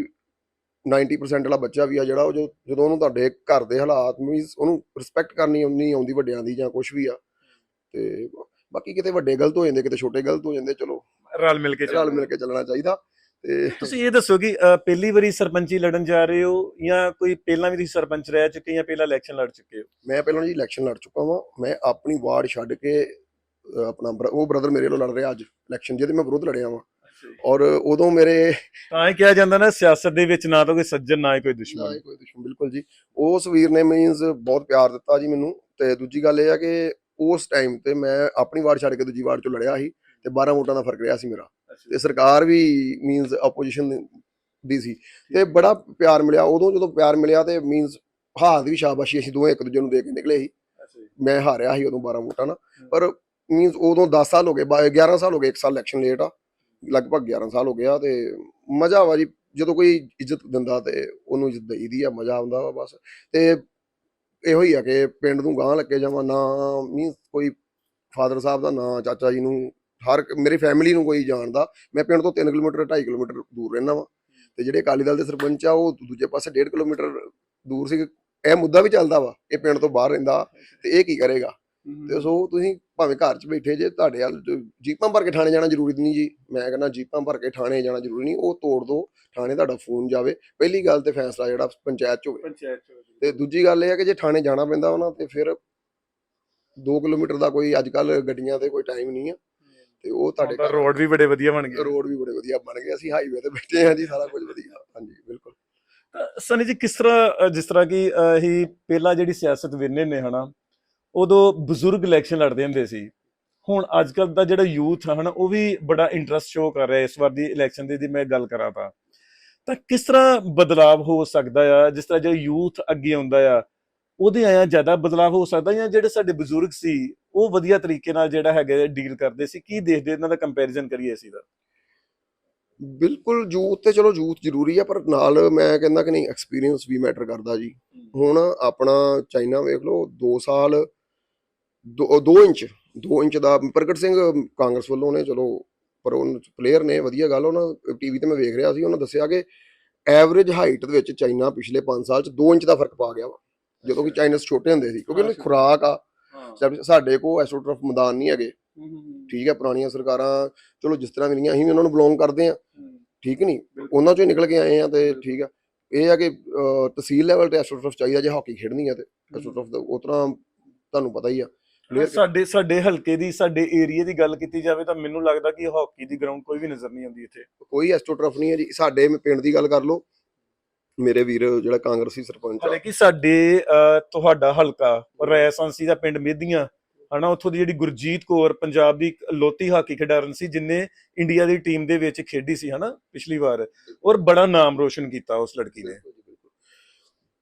90% ਵਾਲਾ ਬੱਚਾ ਵੀ ਆ ਜਿਹੜਾ ਉਹ ਜਦੋਂ ਉਹਨੂੰ ਤੁਹਾਡੇ ਘਰ ਦੇ ਹਾਲਾਤ ਮੀਨਸ ਉਹਨੂੰ ਰਿਸਪੈਕਟ ਕਰਨੀ ਨਹੀਂ ਆਉਂਦੀ ਵੱਡਿਆਂ ਦੀ ਜਾਂ ਕੁਝ ਵੀ ਆ ਤੇ ਬਾਕੀ ਕਿਤੇ ਵੱਡੇ ਗਲਤ ਹੋ ਜਾਂਦੇ ਕਿਤੇ ਛੋਟੇ ਗਲਤ ਹੋ ਜਾਂਦੇ ਚਲੋ। ਰਲ ਮਿਲ ਕੇ ਰਲ ਮਿਲ ਕੇ ਚੱਲਣਾ ਚਾਹੀਦਾ। ਤੇ ਤੁਸੀਂ ਇਹ ਦੱਸੋ ਕਿ ਪਹਿਲੀ ਵਾਰੀ ਸਰਪੰਚੀ ਲੜਨ ਜਾ ਰਹੇ ਹੋ ਜਾਂ ਕੋਈ ਪਹਿਲਾਂ ਵੀ ਤੁਸੀਂ ਸਰਪੰਚ ਰਹਿ ਚੁੱਕੇ ਜਾਂ ਪਹਿਲਾਂ ਇਲੈਕਸ਼ਨ ਲੜ ਚੁੱਕੇ ਹੋ? ਮੈਂ ਪਹਿਲਾਂ ਜੀ ਇਲੈਕਸ਼ਨ ਲੜ ਚੁੱਕਾ ਵਾਂ। ਮੈਂ ਆਪਣੀ ਵਾਰਡ ਛੱਡ ਕੇ ਅਹ, ਆਪਣਾ ਬਰ- ਉਹ ਬ੍ਰਦਰ ਮੇਰੇ ਵੱਲੋਂ ਲੜ ਰਿਹਾ ਅੱਜ ਇਲੈਕਸ਼ਨ ਜਿਹਦੇ ਮੈਂ ਵਿਰੋਧ ਲੜਿਆ ਵਾਂ। ਔਰ ਉਦੋਂ ਮੇਰੇ ਤਾਂ ਇਹ ਕਿਹਾ ਜਾਂਦਾ ਨਾ ਸਿਆਸਤ ਦੇ ਵਿੱਚ ਨਾ ਤਾਂ ਕੋਈ ਸੱਜਣ ਨਾ ਹੀ ਕੋਈ ਨਾ ਦੁਸ਼ਮਣ ਹੀ ਕੋਈ ਦੁਸ਼ਮਣ ਬਿਲਕੁਲ ਜੀ। ਉਸ ਵੀਰ ਨੇ ਮੀਨਸ ਬਹੁਤ ਪਿਆਰ ਦਿੱਤਾ ਜੀ ਮੈਨੂੰ। ਤੇ ਦੂਜੀ ਗੱਲ ਇਹ ਆ ਕਿ ਉਸ ਟਾਈਮ ਤੇ ਮੈਂ ਆਪਣੀ ਵਾਰਡ ਛੱਡ ਕੇ ਦੂਜੀ ਵਾਰਡ ਚੋਂ ਲੜਿਆ ਸੀ। ਤੇ 12 ਵੋਟਾਂ ਦਾ ਫ਼ਰਕ ਰਿਹਾ ਸੀ ਮੇਰਾ। ਤੇ ਸਰਕਾਰ ਵੀ ਮੀਨਸ ਆਪੋਜੀਸ਼ਨ ਦੀ ਸੀ। ਤੇ ਬੜਾ ਪਿਆਰ ਮਿਲਿਆ। ਉਦੋਂ ਜਦੋਂ ਪਿਆਰ ਮਿਲਿਆ ਤੇ ਮੀਨਸ ਹਾਰ ਦੀ ਵੀ ਸ਼ਾਬਾਸ਼ੀ ਅਸੀਂ ਦੋਵੇਂ ਇੱਕ ਦੂਜੇ ਨੂੰ ਦੇ ਕੇ ਨਿਕਲੇ ਸੀ। ਮੈਂ ਹਾਰਿਆ ਸੀ ਉਦੋਂ 12 ਵੋਟਾਂ ਨਾਲ। ਪਰ ਮੀਨਸ ਉਦੋਂ 10 ਸਾਲ ਹੋ ਗਏ। ਬਾ- 11 ਸਾਲ ਹੋ ਗਏ ਇੱਕ ਸਾਲ ਇਲੈਕਸ਼ਨ ਲੇਟ ਆ। ਲਗਭਗ 11 ਸਾਲ ਹੋ ਗਿਆ ਤੇ ਮਜ਼ਾ ਵਾ ਜੀ। ਜਦੋਂ ਕੋਈ ਇੱਜ਼ਤ ਦਿੰਦਾ ਤੇ ਉਹਨੂੰ ਇੱਜ਼ਤ ਦੇਈਦੀ ਆ। ਮਜ਼ਾ ਆਉਂਦਾ ਵਾ ਬਸ। ਤੇ ਇਹੋ ਹੀ ਆ ਕਿ ਪਿੰਡ ਨੂੰ ਗਾਂਹ ਲੱਗੇ ਜਾਵਾਂ। ਨਾ ਮੀਨਸ ਕੋਈ ਫਾਦਰ ਸਾਹਿਬ ਦਾ ਨਾਂ ਚਾਚਾ ਜੀ ਨੂੰ ਹਰ ਮੇਰੀ ਫੈਮਿਲੀ ਨੂੰ ਕੋਈ ਜਾਣਦਾ ਮੈਂ ਪਿੰਡ ਤੋਂ 3 ਕਿਲੋਮੀਟਰ 2.5 ਕਿਲੋਮੀਟਰ ਦੂਰ ਰਹਿਣਾ ਵਾਂ। ਤੇ ਜਿਹੜੇ ਅਕਾਲੀ ਦਲ ਦੇ ਸਰਪੰਚ ਆ ਉਹ ਦੂਜੇ ਪਾਸੇ 1.5 ਕਿਲੋਮੀਟਰ ਦੂਰ ਸੀ ਇਹ ਮੁੱਦਾ ਵੀ ਚੱਲਦਾ ਵਾ ਇਹ ਪਿੰਡ ਤੋਂ ਬਾਹਰ ਰਹਿੰਦਾ ਤੇ ਇਹ ਕੀ ਕਰੇਗਾ? ਤੇ ਸੋ ਤੁਸੀਂ ਭਾਵੇਂ ਘਰ 'ਚ ਬੈਠੇ ਜੇ ਤੁਹਾਡੇ ਵੱਲ ਜੀਪਾਂ ਭਰ ਕੇ ਥਾਣੇ ਜਾਣਾ ਜ਼ਰੂਰੀ ਨਹੀਂ ਜੀ। ਮੈਂ ਕਹਿੰਦਾ ਜੀਪਾਂ ਭਰ ਕੇ ਥਾਣੇ ਜਾਣਾ ਜ਼ਰੂਰੀ ਨਹੀਂ ਉਹ ਤੋੜ ਦੋ ਥਾਣੇ ਤੁਹਾਡਾ ਫੋਨ ਜਾਵੇ। ਪਹਿਲੀ ਗੱਲ ਤੇ ਫੈਸਲਾ ਜਿਹੜਾ ਪੰਚਾਇਤ 'ਚ ਹੋਵੇ। ਪੰਚਾਇਤ ਤੇ ਦੂਜੀ ਗੱਲ ਇਹ ਹੈ ਕਿ ਜੇ ਥਾਣੇ ਜਾਣਾ ਪੈਂਦਾ ਉਹਨਾਂ ਤੇ ਫਿਰ 2 ਕਿਲੋਮੀਟਰ ਦਾ ਕੋਈ ਅੱਜ ਕੱਲ ਗੱਡੀਆਂ ਤੇ ਕੋਈ ਟਾਈਮ ਨਹੀਂ ਆ। ਤੇ ਉਹ ਤੁਹਾਡੇ ਘਰ ਰੋਡ ਵੀ ਬੜੇ ਵਧੀਆ ਬਣ ਗਏ। ਰੋਡ ਵੀ ਬੜੇ ਵਧੀਆ ਬਣ ਗਏ। ਅਸੀਂ ਹਾਈਵੇ ਤੇ ਬੈਠੇ ਹਾਂ ਜੀ ਸਾਰਾ ਕੁਝ ਵਧੀਆ। ਹਾਂਜੀ ਬਿਲਕੁਲ। ਸਨੀ ਜੀ ਕਿਸ ਤਰ੍ਹਾਂ ਜਿਸ ਤਰ੍ਹਾਂ ਕਿ ਅਸੀਂ ਪਹਿਲਾਂ ਜਿਹੜੀ ਸਿਆਸਤ ਵੇਨੇ ਨੇ ਹਨਾ ਉਦੋਂ ਬਜ਼ੁਰਗ ਇਲੈਕਸ਼ਨ ਲੜਦੇ ਹੁੰਦੇ ਸੀ। ਹੁਣ ਅੱਜ ਕੱਲ ਦਾ ਜਿਹੜਾ ਯੂਥ ਹਨਾ ਉਹ ਵੀ ਬੜਾ ਇੰਟਰਸਟ ਸ਼ੋ ਕਰ ਰਿਹਾ ਇਸ ਵਾਰ ਦੀ ਇਲੈਕਸ਼ਨ ਦੀ ਦੀ ਮੈਂ ਗੱਲ ਕਰਾਂ ਤਾਂ। ਤਾਂ ਕਿਸ ਤਰ੍ਹਾਂ ਬਦਲਾਵ ਹੋ ਸਕਦਾ ਆ? ਜਿਸ ਤਰ੍ਹਾਂ ਜੇ ਯੂਥ ਅੱਗੇ ਆਉਂਦਾ ਆ ਉਹਦੇ ਆਇਆ ਜ਼ਿਆਦਾ ਬਦਲਾਵ ਹੋ ਸਕਦਾ ਜਾਂ ਜਿਹੜੇ ਸਾਡੇ ਬਜ਼ੁਰਗ ਸੀ ਉਹ ਵਧੀਆ ਤਰੀਕੇ ਨਾਲ ਜਿਹੜਾ ਹੈਗਾ ਡੀਲ ਕਰਦੇ ਸੀ ਕੀ ਦੇਖਦੇ ਇਹਨਾਂ ਦਾ ਕੰਪੈਰੀਜ਼ਨ ਕਰੀਏ ਅਸੀਂ ਦਾ? ਬਿਲਕੁਲ ਯੂਥ ਤੇ ਚਲੋ ਯੂਥ ਜ਼ਰੂਰੀ ਆ ਪਰ ਨਾਲ ਮੈਂ ਕਹਿੰਦਾ ਕਿ ਨਹੀਂ ਐਕਸਪੀਰੀਅੰਸ ਵੀ ਮੈਟਰ ਕਰਦਾ ਜੀ। ਹੁਣ ਆਪਣਾ ਚਾਈਨਾ ਵੇਖ ਲਓ 2 ਸਾਲ 2 ਇੰਚ 2 ਇੰਚ ਦਾ ਪ੍ਰਗਟ ਸਿੰਘ ਕਾਂਗਰਸ ਵੱਲੋਂ ਨੇ ਚਲੋ ਪਰ ਉਹ ਪਲੇਅਰ ਨੇ ਵਧੀਆ ਗੱਲ ਉਹਨਾਂ ਟੀਵੀ ਤੇ ਮੈਂ ਵੇਖ ਰਿਹਾ ਸੀ ਉਹਨਾਂ ਦੱਸਿਆ ਕਿ ਐਵਰੇਜ ਹਾਈਟ ਦੇ ਵਿੱਚ ਚਾਈਨਾ ਪਿਛਲੇ 5 ਸਾਲ ਚ 2 ਇੰਚ ਦਾ ਫ਼ਰਕ ਪਾ ਗਿਆ ਵਾ ਜਦੋਂ ਕਿ ਚਾਈਨਸ ਛੋਟੇ ਹੁੰਦੇ ਸੀ ਕਿਉਂਕਿ ਉਹਨਾਂ ਦੀ ਖੁਰਾਕ ਆ ਸਾਡੇ ਕੋਲ ਐਸਟ੍ਰੋਟਰਫ ਮੈਦਾਨ ਨਹੀਂ ਹੈਗੇ। ਠੀਕ ਹੈ ਪੁਰਾਣੀਆਂ ਸਰਕਾਰਾਂ ਚਲੋ ਜਿਸ ਤਰ੍ਹਾਂ ਵੀ ਅਸੀਂ ਵੀ ਉਹਨਾਂ ਨੂੰ ਬਿਲੋਂਗ ਕਰਦੇ ਆ ਠੀਕ ਨਹੀਂ? ਉਹਨਾਂ ਚੋਂ ਹੀ ਨਿਕਲ ਕੇ ਆਏ ਆ ਤੇ ਠੀਕ ਆ। ਇਹ ਆ ਕਿ ਤਹਿਸੀਲ ਲੈਵਲ ਤੇ ਐਸਟ੍ਰੋਟਰਫ ਚਾਹੀਦਾ ਜੇ ਹਾਕੀ ਖੇਡਣੀ ਆ ਤੇ। ਐਸਟ੍ਰੋਟਰਫ ਦਾ ਉਸ ਤਰ੍ਹਾਂ ਤੁਹਾਨੂੰ ਪਤਾ ਹੀ ਆ। ਸਾਡੇ ਸਾਡੇ ਹਲਕੇ ਦੀ ਸਾਡੇ ਏਰੀਆ ਦੀ ਗੱਲ ਕੀਤੀ ਜਾਵੇ ਤਾਂ ਮੈਨੂੰ ਲੱਗਦਾ ਕਿ ਹਾਕੀ ਦੀ ਗਰਾਊਂਡ ਕੋਈ ਵੀ ਨਜ਼ਰ ਨਹੀਂ ਆਉਂਦੀ ਇੱਥੇ। ਕੋਈ ਐਸਟ੍ਰੋਟਰਫ ਨਹੀਂ ਹੈ ਜੀ। ਸਾਡੇ ਪਿੰਡ ਦੀ ਗੱਲ ਕਰ ਲਓ। ਮੇਰੇ ਵੀਰ ਜਿਹੜਾ ਕਾਂਗਰਸੀ ਸਰਪੰਚ ਆ। ਹਾਲੇ ਕਿ ਸਾਡੇ ਅਹ, ਤੁਹਾਡਾ ਹਲਕਾ ਰੈਸਾਂਸੀ ਦਾ ਪਿੰਡ ਮੇਧੀਆਂ ਹਨਾ ਉੱਥੋਂ ਦੀ ਜਿਹੜੀ ਗੁਰਜੀਤ ਕੌਰ ਪੰਜਾਬ ਦੀ ਇੱਕ ਲੋਤੀ ਹਾਕੀ ਖਿਡਾਰਨ ਸੀ ਜਿਨੇ ਇੰਡੀਆ ਦੀ ਟੀਮ ਦੇ ਵਿੱਚ ਖੇਡੀ ਸੀ ਹਨਾ ਪਿਛਲੀ ਵਾਰ ਔਰ ਬੜਾ ਨਾਮ ਰੋਸ਼ਨ ਕੀਤਾ ਉਸ ਲੜਕੀ ਨੇ।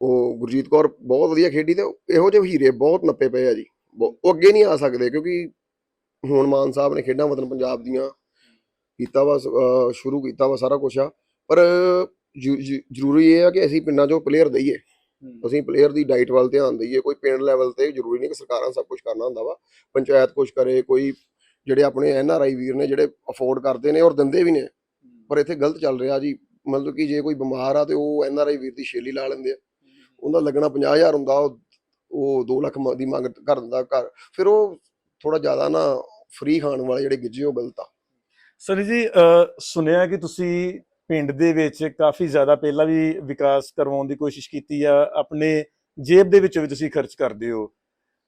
ਉਹ ਗੁਰਜੀਤ ਕੌਰ ਬਹੁਤ ਵਧੀਆ ਖੇਡੀ ਤੇ ਇਹੋ ਜਿਹੇ ਹੀਰੇ ਬਹੁਤ ਨੱਪੇ ਪਏ ਆ ਜੀ। ਬਹੁ- ਉਹ ਅੱਗੇ ਨਹੀਂ ਆ ਸਕਦੇ ਕਿਉਂਕਿ ਹੁਣ ਮਾਨ ਸਾਹਿਬ ਨੇ ਖੇਡਾਂ ਵਤਨ ਪੰਜਾਬ ਦੀਆਂ ਕੀਤਾ ਵਾ ਅਹ ਸ਼ੁਰੂ ਕੀਤਾ ਵਾ ਸਾਰਾ ਕੁਝ ਆ। ਪਰ ਜ਼ਰੂਰੀ ਇਹ ਆ ਕਿ ਅਸੀਂ ਪਿੰਡਾਂ 'ਚੋਂ ਪਲੇਅਰ ਦਈਏ। ਅਸੀਂ ਪਲੇਅਰ ਦੀ ਡਾਈਟ ਵੱਲ ਧਿਆਨ ਦਈਏ। ਕੋਈ ਪਿੰਡ ਲੈਵਲ ਤੇ ਜ਼ਰੂਰੀ ਨਹੀਂ ਕਿ ਸਰਕਾਰਾਂ ਸਭ ਕੁਝ ਕਰਨਾ ਹੁੰਦਾ ਵਾ। ਪੰਚਾਇਤ ਕੁਝ ਕਰੇ ਕੋਈ ਜਿਹੜੇ ਆਪਣੇ ਐਨ ਆਰ ਆਈ ਵੀਰ ਨੇ ਜਿਹੜੇ ਅਫੋਰਡ ਕਰਦੇ ਨੇ ਔਰ ਦਿੰਦੇ ਵੀ ਨੇ। ਪਰ ਇੱਥੇ ਗਲਤ ਚੱਲ ਰਿਹਾ ਜੀ। ਮਤਲਬ ਕਿ ਜੇ ਕੋਈ ਬਿਮਾਰ ਆ ਤੇ ਉਹ ਐਨ ਆਰ ਆਈ ਵੀਰ ਦੀ ਸ਼ੇਲੀ ਲਾ ਲੈਂਦੇ ਆ। ਉਹਦਾ ਲੱਗਣਾ 50000 ਹੁੰਦਾ ਉਹ ਉਹ 2 ਲੱਖ ਦੀ ਮੰਗ ਕਰ ਦਿੰਦਾ ਘਰ। ਫਿਰ ਉਹ ਥੋੜਾ ਜ਼ਿਆਦਾ ਨਾ ਫ੍ਰੀ ਖਾਣ ਵਾਲੇ ਜਿਹੜੇ ਗਿੱਜੇ ਉਹ ਗਲਤ ਆ। ਸਨੀ ਜੀ ਸੁਣਿਆ ਕਿ ਤੁਸੀਂ ਪਿੰਡ ਦੇ ਵਿੱਚ ਕਾਫੀ ਜ਼ਿਆਦਾ ਪਹਿਲਾਂ ਵੀ ਵਿਕਾਸ ਕਰਵਾਉਣ ਦੀ ਕੋਸ਼ਿਸ਼ ਕੀਤੀ ਆ, ਆਪਣੇ ਜੇਬ ਦੇ ਵਿੱਚੋਂ ਵੀ ਤੁਸੀਂ ਖਰਚ ਕਰਦੇ ਹੋ।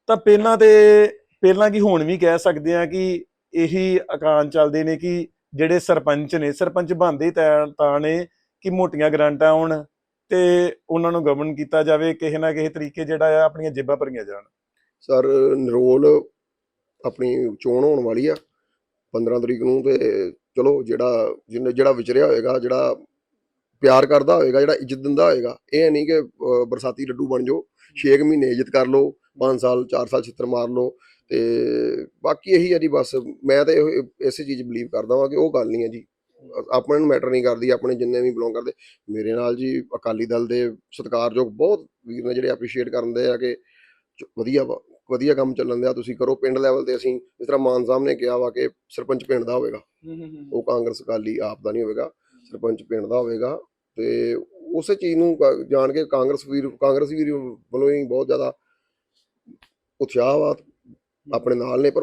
ਤਾਂ ਪਹਿਲਾਂ ਤੇ ਪਹਿਲਾਂ ਕੀ ਹੁਣ ਵੀ ਕਹਿ ਸਕਦੇ ਆ ਕਿ ਇਹੀ ਅਕਾਨ ਚੱਲਦੇ ਨੇ ਕਿ ਜਿਹੜੇ ਸਰਪੰਚ ਨੇ, ਸਰਪੰਚ ਬਣਦੇ ਹੀ ਤਾਂ ਤਾਂ ਨੇ ਕਿ ਮੋਟੀਆਂ ਗ੍ਰਾਂਟਾਂ ਆਉਣ ਤੇ ਉਹਨਾਂ ਨੂੰ ਗਵਰਨ ਕੀਤਾ ਜਾਵੇ, ਕਿਸੇ ਨਾ ਕਿਸੇ ਤਰੀਕੇ ਜਿਹੜਾ ਆ ਆਪਣੀਆਂ ਜੇਬਾਂ ਭਰੀਆਂ ਜਾਣ। ਸਰ, ਨਰੋਲ ਆਪਣੀ ਚੋਣ ਹੋਣ ਵਾਲੀ ਆ 15 ਤਰੀਕ ਨੂੰ ਤੇ ਚਲੋ ਜਿਹੜਾ ਜਿਹਨੇ ਜਿਹੜਾ ਵਿਚਰਿਆ ਹੋਏਗਾ, ਜਿਹੜਾ ਪਿਆਰ ਕਰਦਾ ਹੋਏਗਾ, ਜਿਹੜਾ ਇੱਜ਼ਤ ਦਿੰਦਾ ਹੋਏਗਾ, ਇਹ ਨਹੀਂ ਕਿ ਬਰਸਾਤੀ ਲੱਡੂ ਬਣ ਜਾਓ 6 ਮਹੀਨੇ ਇੱਜ਼ਤ ਕਰ ਲਓ 5 ਸਾਲ 4 ਸਾਲ ਛਿੱਤਰ ਮਾਰ ਲਓ ਤੇ ਬਾਕੀ ਇਹੀ ਹੈ ਜੀ ਬਸ। ਮੈਂ ਤਾਂ ਇਹ- ਇਸੇ ਚੀਜ਼ ਬਲੀਵ ਕਰਦਾ ਵਾਂ ਕਿ ਉਹ ਗੱਲ ਨਹੀਂ ਹੈ ਜੀ। ਆਪਣੇ ਨੂੰ ਮੈਟਰ ਨਹੀਂ ਕਰਦੀ, ਆਪਣੇ ਜਿੰਨੇ ਵੀ ਬਿਲੋਂਗ ਕਰਦੇ। ਮੇਰੇ ਨਾਲ ਜੀ ਅਕਾਲੀ ਦਲ ਦੇ ਸਤਿਕਾਰਯੋਗ ਬਹੁਤ ਵੀਰ ਨੇ ਜਿਹੜੇ ਅਪਰੀਸ਼ੀਏਟ ਕਰਦੇ ਆ ਕਿ ਚ- ਵਧੀਆ ਵਾ। ਵਧੀਆ ਕੰਮ ਚੱਲਣ ਦਿਆ ਤੁਸੀਂ ਕਰੋ ਪਿੰਡ ਲੈਵਲ ਤੇ ਅਸੀਂ ਜਿਸ ਤਰ੍ਹਾਂ ਮਾਨ ਸਾਹਿਬ ਨੇ ਕਿਹਾ ਵਾ ਕਿ ਸਰਪੰਚ ਪਿੰਡ ਦਾ ਹੋਵੇਗਾ। ਉਹ ਕਾਂਗਰਸ ਅਕਾਲੀ ਆਪ ਦਾ ਨਹੀਂ ਹੋਵੇਗਾ ਸਰਪੰਚ ਪਿੰਡ ਦਾ ਹੋਵੇਗਾ ਤੇ ਉਸੇ ਚੀਜ਼ ਨੂੰ ਜਾਣ ਕੇ ਕਾਂਗਰਸ ਵੀਰ ਕਾਂਗਰਸ ਵੀਰ ਵੱਲੋਂ ਹੀ ਬਹੁਤ ਜ਼ਿਆਦਾ ਉਤਸ਼ਾਹ ਵਾ ਆਪਣੇ ਨਾਲ ਨੇ ਪਰ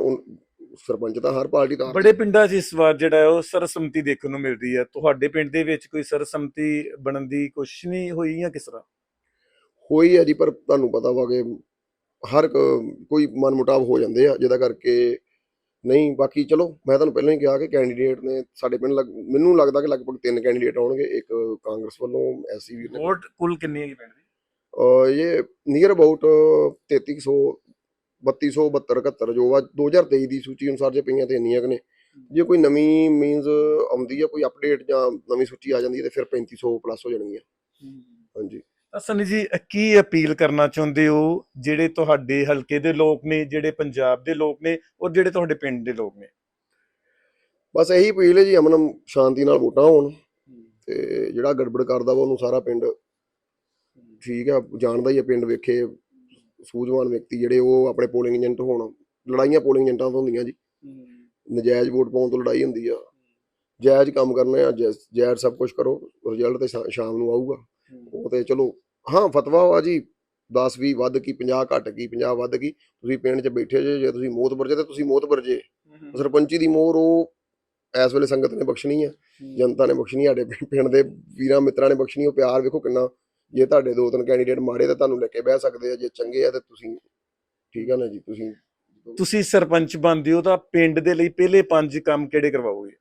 ਸਰਪੰਚ ਤਾਂ ਹਰ ਪਾਰਟੀ ਦਾ ਬੜੇ ਪਿੰਡਾਂ 'ਚ ਇਸ ਵਾਰ ਜਿਹੜਾ ਉਹ ਸਰਸਮਤੀ ਦੇਖਣ ਨੂੰ ਮਿਲਦੀ ਹੈ। ਤੁਹਾਡੇ ਪਿੰਡ ਦੇ ਵਿੱਚ ਕੋਈ ਸਰਸਮਤੀ ਬਣਨ ਦੀ ਕੋਸ਼ਿਸ਼ ਨਹੀਂ ਹੋਈ ਜਾਂ ਕਿਸ ਤਰ੍ਹਾਂ? ਹੋਈ ਹੈ ਜੀ ਪਰ ਤੁਹਾਨੂੰ ਪਤਾ ਵਾ ਕਿ ਹਰ ਕੋਈ ਮਨਮੁਟਾਵ ਹੋ ਜਾਂਦੇ ਆ ਜਿਹਦਾ ਕਰਕੇ ਨਹੀਂ ਬਾਕੀ ਚਲੋ ਮੈਂ ਤੁਹਾਨੂੰ ਪਹਿਲਾਂ ਹੀ ਕਿਹਾ ਕਿ ਕੈਂਡੀਡੇਟ ਨੇ ਸਾਡੇ ਪਿੰਡ ਲੱਗ- ਮੈਨੂੰ ਲੱਗਦਾ ਕਿ ਲਗਭਗ ਤਿੰਨ ਕੈਂਡੀਡੇਟ ਆਉਣਗੇ ਇੱਕ ਕਾਂਗਰਸ ਵੱਲੋਂ ਐਸਸੀ ਵੀਰ ਨੇ। ਵੋਟ ਕੁੱਲ ਕਿੰਨੀ ਹੈਗੀ ਪਿੰਡ ਦੀ ਅਹ ਇਹ ਨੀਅਰ ਅਬਾਊਟ 3300 3200 72 71 ਜੋ ਵਾ 2023 ਦੀ ਸੂਚੀ ਅਨੁਸਾਰ ਜੇ ਪਈਆਂ ਤੇ ਇੰਨੀਆਂ ਕੁ ਨੇ। ਜੇ ਕੋਈ ਨਵੀਂ ਮੀਨਸ ਆਉਂਦੀ ਹੈ ਕੋਈ ਅਪਡੇਟ ਜਾਂ ਨਵੀਂ ਸੂਚੀ ਆ ਜਾਂਦੀ ਹੈ ਤੇ ਫਿਰ 3500 ਪਲੱਸ ਹੋ ਜਾਣਗੀਆਂ। ਹਾਂਜੀ। ਤਾਂ ਸਨੀ ਜੀ ਕੀ ਅਪੀਲ ਕਰਨਾ ਚਾਹੁੰਦੇ ਹੋ? ਜਿਹੜੇ ਤੁਹਾਡੇ ਹਲਕੇ ਦੇ ਲੋਕ ਨੇ ਜਿਹੜੇ ਪੰਜਾਬ ਦੇ ਲੋਕ ਨੇ ਔਰ ਜਿਹੜੇ ਤੁਹਾਡੇ ਪਿੰਡ ਦੇ ਲੋਕ ਨੇ? ਬਸ ਇਹੀ ਅਪੀਲ ਹੈ ਜੀ ਅਮਨ ਸ਼ਾਂਤੀ ਨਾਲ ਵੋਟਾਂ ਹੋਣ ਤੇ ਜਿਹੜਾ ਗੜਬੜ ਕਰਦਾ ਵਾ ਉਹਨੂੰ ਸਾਰਾ ਪਿੰਡ ਠੀਕ ਆ ਜਾਣਦਾ ਹੀ ਆ ਪਿੰਡ ਵੇਖੇ ਸੂਝਵਾਨ ਵਿਅਕਤੀ ਜਿਹੜੇ ਉਹ ਆਪਣੇ ਪੋਲਿੰਗ ਏਜੰਟ ਹੋਣ ਲੜਾਈਆਂ ਪੋਲਿੰਗ ਏਜੰਟਾਂ ਤੋਂ ਹੁੰਦੀਆਂ ਜੀ। ਨਜਾਇਜ਼ ਵੋਟ ਪਾਉਣ ਤੋਂ ਲੜਾਈ ਹੁੰਦੀ ਆ। ਜਾਇਜ਼ ਕੰਮ ਕਰਨੇ ਆ ਜਾਇਜ਼ ਸਭ ਕੁਝ ਕਰੋ ਰਿਜ਼ਲਟ ਤੇ ਸ਼ਾਮ ਨੂੰ ਆਊਗਾ। ਉਹ ਤੇ ਚਲੋ ਹਾਂ ਫਤਵਾ ਵਾ ਜੀ 10 20 ਵੱਧ ਕੀ 50 ਘੱਟ ਕੀ 50 ਵੱਧ ਕੀ ਤੁਸੀਂ ਪਿੰਡ 'ਚ ਬੈਠੇ ਜੇ ਜੇ ਤੁਸੀਂ ਮੋਤਬਰ ਜੇ ਤੇ ਤੁਸੀਂ ਮੋਤਬਰ ਜੇ। ਸਰਪੰਚੀ ਦੀ ਮੋਹਰ ਉਹ ਇਸ ਵੇਲੇ ਸੰਗਤ ਨੇ ਬਖਸ਼ਣੀ ਹੈ। ਜਨਤਾ ਨੇ ਬਖਸ਼ਣੀ ਸਾਡੇ ਪਿੰਡ ਦੇ ਵੀਰਾਂ ਮਿੱਤਰਾਂ ਨੇ ਬਖਸ਼ਣੀ ਉਹ ਪਿਆਰ ਵੇਖੋ ਕਿੰਨਾ ਜੇ ਤੁਹਾਡੇ ਦੋ ਤਿੰਨ ਕੈਂਡੀਡੇਟ ਮਾੜੇ ਤਾਂ ਤੁਹਾਨੂੰ ਲੈ ਕੇ ਬਹਿ ਸਕਦੇ ਆ ਜੇ ਚੰਗੇ ਆ ਤੇ ਤੁਸੀਂ ਠੀਕ ਆ ਨਾ ਜੀ ਤੁਸੀਂ ਤੁਸੀਂ ਸਰਪੰਚ ਬਣਦੇ ਹੋ ਤਾਂ ਪਿੰਡ ਦੇ ਲਈ ਪਹਿਲੇ ਪੰਜ ਕੰਮ ਕਿਹੜੇ ਕਰਵਾਓਗੇ?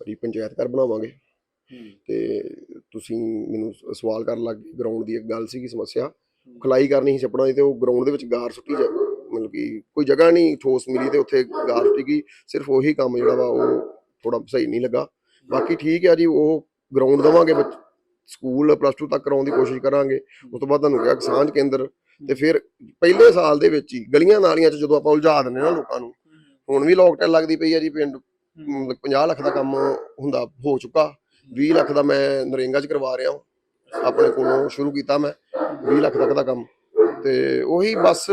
ਬੜੀ ਪੰਚਾਇਤ ਘਰ ਬਣਾਵਾਂਗੇ। ਤੇ ਤੁਸੀਂ ਮੈਨੂੰ ਸਵਾਲ ਕਰਨ ਲੱਗ ਗਏ ਗਰਾਊਂਡ ਦੀ ਇੱਕ ਗੱਲ ਸੀਗੀ ਸਮੱਸਿਆ। ਖਲਾਈ ਕਰਨੀ ਸੀ ਛੱਪੜਾਂ ਦੀ ਤੇ ਉਹ ਗਰਾਊਂਡ ਦੇ ਵਿੱਚ ਗਾਰ ਸੁੱਟੀ ਜਾ ਮਤਲਬ ਕਿ ਕੋਈ ਜਗ੍ਹਾ ਨਹੀਂ ਠੋਸ ਮਿਲੀ ਤੇ ਉੱਥੇ ਗਾਰ ਸੁੱਟੀ ਗਈ। ਸਿਰਫ ਉਹੀ ਕੰਮ ਜਿਹੜਾ ਵਾ ਉਹ ਥੋੜਾ ਸਹੀ ਨਹੀਂ ਲੱਗਾ। ਬਾਕੀ ਠੀਕ ਹੈ ਜੀ ਉਹ ਗਰਾਊਂਡ ਦਵਾਂਗੇ ਸਕੂਲ ਪਲੱਸ 2 ਤੱਕ ਕਰਾਉਣ ਦੀ ਕੋਸ਼ਿਸ਼ ਕਰਾਂਗੇ। ਉਸ ਤੋਂ ਬਾਅਦ ਤੁਹਾਨੂੰ ਕਿਹਾ ਕਿਸਾਨ ਕੇਂਦਰ ਤੇ ਫਿਰ ਪਹਿਲੇ ਸਾਲ ਦੇ ਵਿੱਚ ਹੀ ਗਲੀਆਂ ਨਾਲੀਆਂ 'ਚ ਜਦੋਂ ਆਪਾਂ ਉਲਝਾ ਦਿੰਦੇ ਨਾ ਲੋਕਾਂ ਨੂੰ ਹੁਣ ਵੀ ਲੋਕਟੈਲ ਲੱਗਦੀ ਪਈ ਹੈ ਜੀ ਪਿੰਡ ਮਤਲਬ 50 ਲੱਖ ਦਾ ਕੰਮ ਹੁੰਦਾ ਹੋ ਚੁੱਕਾ। 20 ਲੱਖ ਦਾ ਮੈਂ ਨਰੇਂਗਾ 'ਚ ਕਰਵਾ ਰਿਹਾ ਹਾਂ। ਆਪਣੇ ਕੋਲੋਂ ਸ਼ੁਰੂ ਕੀਤਾ ਮੈਂ 20 ਲੱਖ ਤੱਕ ਦਾ ਕੰਮ। ਤੇ ਉਹੀ ਬਸ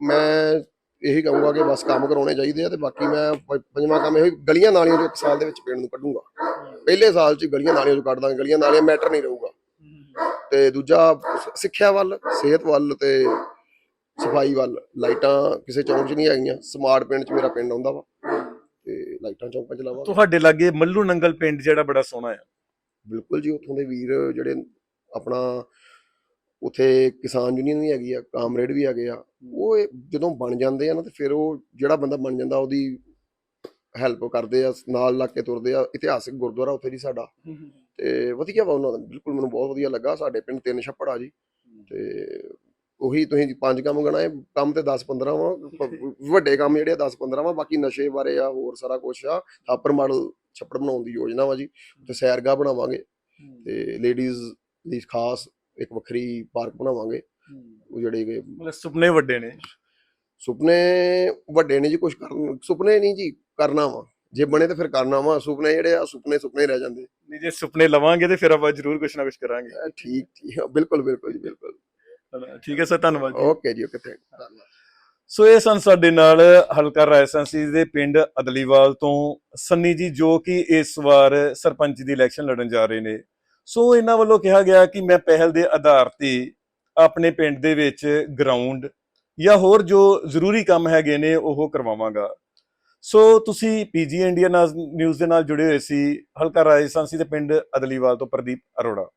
ਮੈਂ ਇਹੀ ਕਹੂੰਗਾ ਕਿ ਬਸ ਕੰਮ ਕਰਾਉਣੇ ਚਾਹੀਦੇ ਆ ਤੇ ਬਾਕੀ ਮੈਂ ਪੰਜਵਾਂ ਕੰਮ ਇਹੋ ਗਲੀਆਂ ਨਾਲੀਆਂ ਜੋ ਇੱਕ ਸਾਲ ਦੇ ਵਿੱਚ ਪਿੰਡ ਨੂੰ ਕੱਢੂੰਗਾ। ਪਹਿਲੇ ਸਾਲ 'ਚ ਗਲੀਆਂ ਨਾਲੀਆਂ ਜੋ ਕੱਢ ਦਾਂਗੇ ਗਲੀਆਂ ਨਾਲੀਆਂ ਮੈਟਰ ਨਹੀਂ ਰਹੂਗਾ। ਤੇ ਦੂਜਾ ਸਿੱਖਿਆ ਵੱਲ, ਸਿਹਤ ਵੱਲ ਤੇ ਸਫ਼ਾਈ ਵੱਲ, ਲਾਈਟਾਂ ਕਿਸੇ ਚੌਂਕ 'ਚ ਨਹੀਂ ਹੈਗੀਆਂ, ਸਮਾਰਟ ਪਿੰਡ 'ਚ ਮੇਰਾ ਪਿੰਡ ਆਉਂਦਾ ਵਾ। ਲਾਈਟਾਂ ਚੌਂਕਾਂ 'ਚ ਲਾਵਾਂਗੇ ਤੁਹਾਡੇ ਲਾਗੇ ਮੱਲੂ ਨੰਗਲ ਪਿੰਡ ਜਿਹੜਾ ਬੜਾ ਸੋਹਣਾ ਆ। ਬਿਲਕੁਲ ਜੀ ਉੱਥੋਂ ਦੇ ਵੀਰ ਜਿਹੜੇ ਆਪਣਾ ਉਥੇ ਕਿਸਾਨ ਯੂਨੀਅਨ ਵੀ ਹੈਗੀ ਆ ਕਾਮਰੇਡ ਵੀ ਹੈਗੇ ਆ ਉਹ ਜਦੋਂ ਬਣ ਜਾਂਦੇ ਆ ਨਾ ਤੇ ਫਿਰ ਉਹ ਜਿਹੜਾ ਬੰਦਾ ਬਣ ਜਾਂਦਾ ਉਹਦੀ ਹੈਲਪ ਕਰਦੇ ਆ ਨਾਲ ਲੱਗ ਕੇ ਤੁਰਦੇ ਆ ਇਤਿਹਾਸਿਕ ਗੁਰਦੁਆਰਾ ਉੱਥੇ ਜੀ ਸਾਡਾ। ਤੇ ਵਧੀਆ ਵਾ ਉਹਨਾਂ ਦਾ ਬਿਲਕੁਲ ਮੈਨੂੰ ਬਹੁਤ ਵਧੀਆ ਲੱਗਾ ਸਾਡੇ ਪਿੰਡ ਤਿੰਨ ਛੱਪੜ ਆ ਜੀ। ਤੇ ਉਹੀ ਤੁਸੀਂ ਪੰਜ ਕੰਮ ਗਣਾਏ ਕੰਮ ਤੇ 10 15 ਵਾ ਵੱਡੇ ਕੰਮ ਜਿਹੜੇ ਆ 10 15 ਵਾ ਬਾਕੀ ਨਸ਼ੇ ਬਾਰੇ ਆ ਹੋਰ ਸਾਰਾ ਕੁਝ ਆ ਥਾਪਰ ਮਾਡਲ ਛੱਪੜ ਬਣਾਉਣ ਦੀ ਯੋਜਨਾ ਵਾ ਜੀ ਤੇ ਸੈਰਗਾ ਬਣਾਵਾਂਗੇ ਤੇ ਲੇਡੀਜ਼ ਲਈ ਖਾਸ ਇੱਕ ਵੱਖਰੀ ਪਾਰਕ ਬਣਾਵਾਂਗੇ ਉਹ ਜਿਹੜੇ ਕਿ ਮਤਲਬ ਸੁਪਨੇ ਵੱਡੇ ਨੇ। ਸੁਪਨੇ ਵੱਡੇ ਨੇ ਜੀ ਕੁਝ ਕਰਨ ਸੁਪਨੇ ਨਹੀਂ ਜੀ ਕਰਨਾ ਵਾ ਜੇ ਬਣੇ ਤਾਂ ਫਿਰ ਕਰਨਾ ਵਾ ਸੁਪਨੇ ਜਿਹੜੇ ਆ ਸੁਪਨੇ ਸੁਪਨੇ ਰਹਿ ਜਾਂਦੇ। ਨਹੀਂ ਜੇ ਸੁਪਨੇ ਲਵਾਂਗੇ ਤੇ ਫਿਰ ਆਪਾਂ ਜ਼ਰੂਰ ਕੁਝ ਨਾ ਕੁਝ ਕਰਾਂਗੇ। ਠੀਕ ਠੀਕ ਬਿਲਕੁਲ ਬਿਲਕੁਲ ਜੀ ਬਿਲਕੁਲ। ਠੀਕ ਹੈ ਸਰ ਧੰਨਵਾਦ ਜੀ। ਓਕੇ ਜੀ ਓਕੇ ਥੈਂਕ ਸੋ ਇਹ ਸਨ ਸਾਡੇ ਨਾਲ ਹਲਕਾ ਰਾਇਸੰਸੀ ਦੇ ਪਿੰਡ ਅਦਲੀਵਾਲ ਤੋਂ ਸੰਨੀ ਜੀ ਜੋ ਕਿ ਇਸ ਵਾਰ ਸਰਪੰਚ ਦੀ ਇਲੈਕਸ਼ਨ ਲੜਨ ਜਾ ਰਹੇ ਨੇ। ਸੋ ਇਹਨਾਂ ਵੱਲੋਂ ਕਿਹਾ ਗਿਆ ਕਿ ਮੈਂ ਪਹਿਲ ਦੇ ਆਧਾਰ ਤੇ ਆਪਣੇ ਪਿੰਡ ਦੇ ਵਿੱਚ ਗਰਾਊਂਡ ਜਾਂ ਹੋਰ ਜੋ ਜ਼ਰੂਰੀ ਕੰਮ ਹੈਗੇ ਨੇ ਉਹ ਕਰਵਾਵਾਂਗਾ। ਸੋ ਤੁਸੀਂ ਪੀਜੀ ਇੰਡੀਆ ਨਿਊਜ਼ ਦੇ ਨਾਲ ਜੁੜੇ ਹੋਏ ਸੀ ਹਲਕਾ ਰਾਇਸੰਸੀ ਦੇ ਪਿੰਡ ਅਦਲੀਵਾਲ ਤੋਂ ਪ੍ਰਦੀਪ ਅਰੋੜਾ।